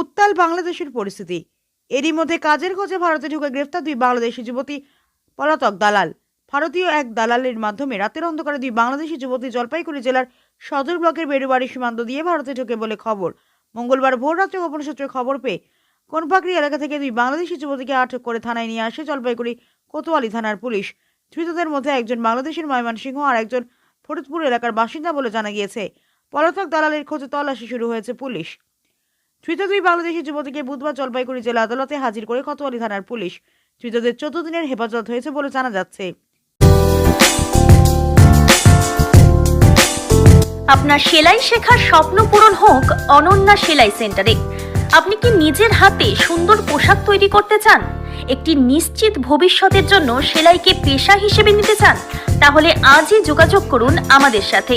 উত্তাল বাংলাদেশের পরিস্থিতি। এরই মধ্যে কাজের খোঁজে ভারতে ঢুকে গ্রেফতার দুই বাংলাদেশি যুবতী পলাতক দালাল। ভারতীয় এক দালালের মাধ্যমে রাতের অন্ধকারে দুই বাংলাদেশি যুবতী জলপাইগুড়ি জেলার সদর ব্লকের বেড়ুবাড়ি সীমান্ত দিয়ে ভারতে ঢোকে বলে খবর। মঙ্গলবার ভোর রাত্রে গোপন সূত্রে খবর পেয়ে কোনপাকড়ি এলাকা থেকে দুই বাংলাদেশি যুবতীকে আটক করে থানায় নিয়ে আসে জলপাইগুড়ি কোতোয়ালি থানার পুলিশ। ধৃতদের মধ্যে একজন বাংলাদেশের ময়মনসিংহ আর একজন ফরিদপুর এলাকার বাসিন্দা বলে জানা গিয়েছে। পলাতক দালালের খোঁজে তল্লাশি শুরু হয়েছে পুলিশ। ধৃত দুই বাংলাদেশি যুবতীকে বুধবার জলপাইগুড়ি জেলা আদালতে হাজির করে কোতোয়ালি থানার পুলিশ। ধৃতদের চোদ্দ দিনের হেফাজত হয়েছে বলে জানা যাচ্ছে। আপনার সেলাই শেখার স্বপ্ন পূরণ হোক অনন্যা সেলাই সেন্টারে। আপনি কি নিজের হাতে সুন্দর পোশাক তৈরি করতে চান? একটি নিশ্চিত ভবিষ্যতের জন্য সেলাইকে পেশা হিসেবে নিতে চান? তাহলে আজই যোগাযোগ করুন আমাদের সাথে।